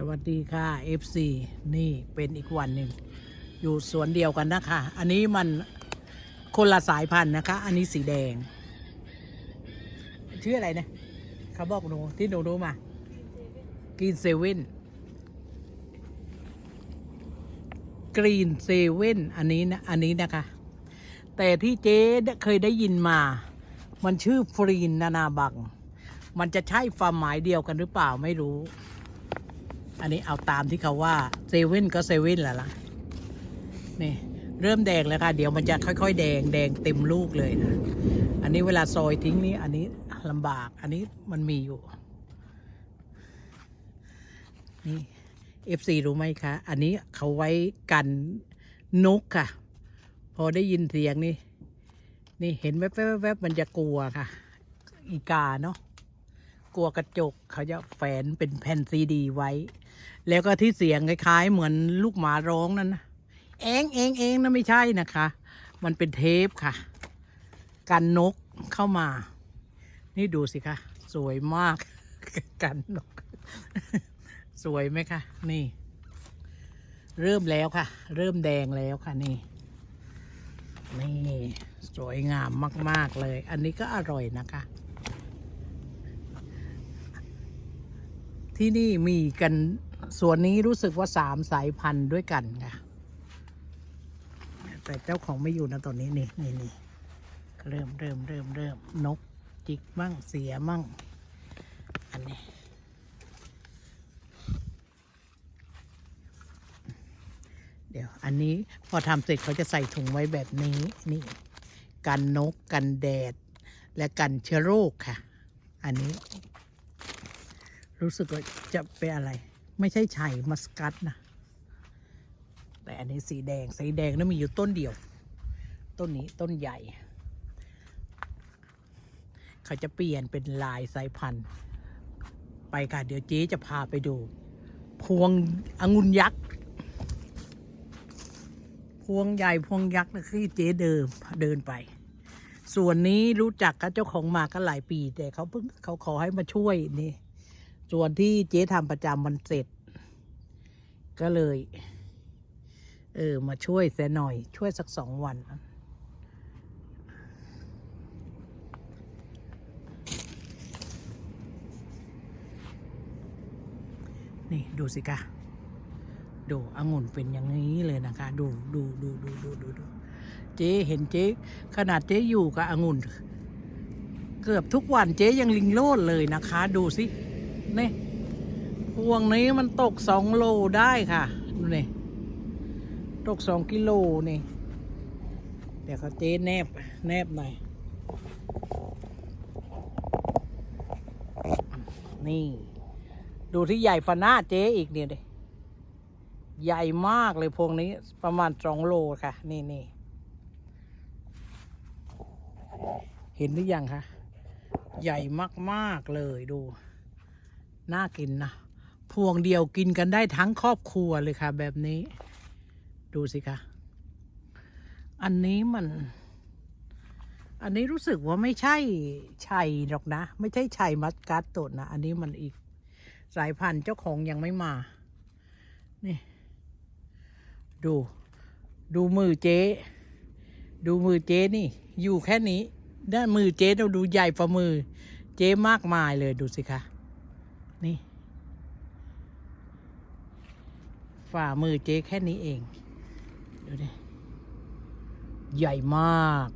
สวัสดีค่ะ FC นี่เป็นอีกวันหนึ่ง อยู่สวนเดียวกันนะคะ อันนี้มันคนละสายพันธุ์นะคะ อันนี้สีแดง ชื่ออะไรเนะเขาบอกหนูที่หนูรู้มากีนเซเว่นกรีนเซเว่นอันนี้นะอันนี้นะคะ แต่ที่เจ๊เคยได้ยินมา มันชื่อฟรีนนานาบัง มันจะใช่ความหมายเดียวกันหรือเปล่าไม่รู้ อันนี้เอาตามที่เขาว่าเซเว่นก็เซเว่นแหละล่ะ นี่ เริ่มแดงแล้วค่ะ เดี๋ยวมันจะค่อย ๆ แดงแดงเต็มลูกเลยนะ อันนี้เวลาซอยทิ้งนี่ อันนี้ลำบาก อันนี้มันมีอยู่ นี่เอฟซีรู้ไหมคะ อันนี้เขาไว้กันนกค่ะ พอได้ยินเสียงนี่ นี่เห็นแวบๆๆมันจะกลัวค่ะ อีกาเนาะ กลัวกระจก เขาจะแฝนเป็นแผ่นซีดีไว้ แล้วก็ที่เสียงคล้ายๆ เหมือนลูกหมาร้องนั่นนะเองเองเองนะไม่ใช่นะคะ มันเป็นเทปค่ะ กันนกเข้ามา นี่ดูสิคะ สวยมาก กันนก สวยไหมคะ นี่ เริ่มแล้วค่ะ เริ่มแดงแล้วค่ะนี่ นี่ สวยงามมาก ๆ เลย อันนี้ก็อร่อยนะคะ ที่นี่มีกันส่วนนี้รู้สึกว่าสามสายพันธุ์ด้วยกันค่ะแต่เจ้าของไม่อยู่นะตอนนี้นี่นี่นี่เริ่มเริ่มเริ่มเริ่มนกจิกมั่งเสียมั่ง อันนี้เดี๋ยวอันนี้พอทำเสร็จเขาจะใส่ถุงไว้แบบนี้นี่ กันนกกันแดด และกันเชื้อโรคค่ะ อันนี้ รู้สึกว่าจะเป็นอะไร ไม่ใช่ไฉมัสกัตนะ แต่อันนี้สีแดง สีแดงนั้นมีอยู่ต้นเดียว ต้นนี้ต้นใหญ่ เขาจะเปลี่ยนเป็นลายสายพันธุ์ ไปค่ะ เดี๋ยวเจ๊จะพาไปดู พวงองุ่นยักษ์พวงใหญ่พวงยักษ์นะที่เจ๊เดิมเดินไปส่วนนี้รู้จักกับเจ้าของมาก็หลายปี แต่เขาเพิ่งเขาขอให้มาช่วยนี่ ส่วนที่เจ๊ทำประจำมันเสร็จ ก็เลย เออ มาช่วยเสียหน่อย ช่วยสักสองวัน นี่ ดูสิคะดูองุ่นเป็นอย่างนี้เลยนะคะ ดูดูดูดูดูดูดูเจ๊เห็นเจ๊ขนาดเจ๊อยู่กับองุ่น เกือบทุกวันเจ๊ยังลิงโลดเลยนะคะ ดูสิ นี่พวงนี้มันตกสองโลได้ค่ะ ดูนี่ ตกสองกิโลนี่ เดี๋ยวเขาเจ๊แนบ แนบหน่อย นี่ ดูที่ใหญ่ฟานาเจ๊อีกเนี่ยเดใหญ่มากเลยพวงนี้ประมาณสองโลค่ะ นี่นี่เห็นหรือยังคะ ใหญ่มาก ๆ เลยดู น่ากินนะพวงเดียวกินกันได้ทั้งครอบครัวเลยค่ะ แบบนี้ ดูสิคะอันนี้มัน อันนี้รู้สึกว่าไม่ใช่ไชัยหรอกนะ ไม่ใช่ไชัยมัสกัสโตดนะ อันนี้มันอีกสายพันธุ์เจ้าของยังไม่มา นี่ ดู ดูมือเจ๊ ดูมือเจ๊นี่ อยู่แค่นี้ด้านมือเจ๊เราดูใหญ่ฝ่ามือ เจ๊มากมายเลยดูสิคะ นี่ ฝ่ามือเจ๊แค่นี้เอง ดูดิ ใหญ่มาก